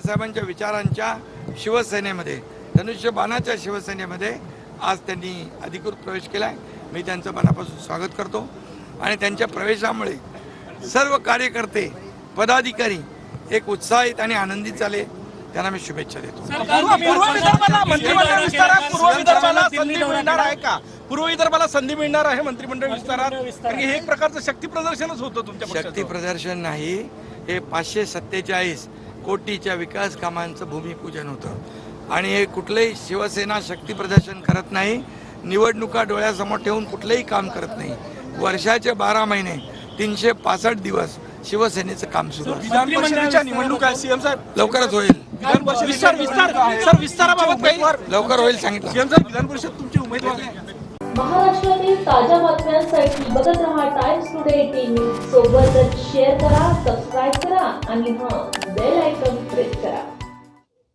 बाळासाहेबांच्या विचारांच्या शिवसेनेमध्ये धनुष्यबाणाच्या शिवसेनेमध्ये आज त्यांनी अधिकृत प्रवेश केला आहे मी त्यांचं मनापासून स्वागत करतो. आणि त्यांच्या प्रवेशामुळे सर्व कार्यकर्ते पदाधिकारी एक उत्साहित आणि आनंदित झाले. त्यांना मी शुभेच्छा देतो. पूर्व विदर्भाला मंत्रिमंडळ विस्तारात पूर्व विदर्भाला संधी मिळणार आहे का? पूर्व विदर्भाला संधी मिळणार आहे मंत्रिमंडळ विस्तारात? हे एक प्रकारचं शक्ती प्रदर्शनच होतं तुमच्या शक्ती. प्रदर्शन नाही. हे पाचशे सत्तेचाळीस कोटीच्या विकास कामांचं भूमिपूजन होतं. आणि हे कुठलंही शिवसेना शक्ती प्रदर्शन करत नाही निवडणुका डोळ्यासमोर ठेवून कुठलंही काम करत नाही. वर्षाचे बारा महिने तीनशे पासष्ट दिवस शिवसेनेचं काम सुरू आहे विधान परिषदेच्या निवडणुका सीएम साहेब. लवकरच होईल. लवकर होईल सांगितलं. सीएम साहेब विधान परिषद तुमचे उमेदवार आहे महाराष्ट्रातील ताज्या बातम्यांसाठी बघत रहा टाइम्स टुडे न्यूज सोबतच शेअर करा सबस्क्राईब करा आणि हां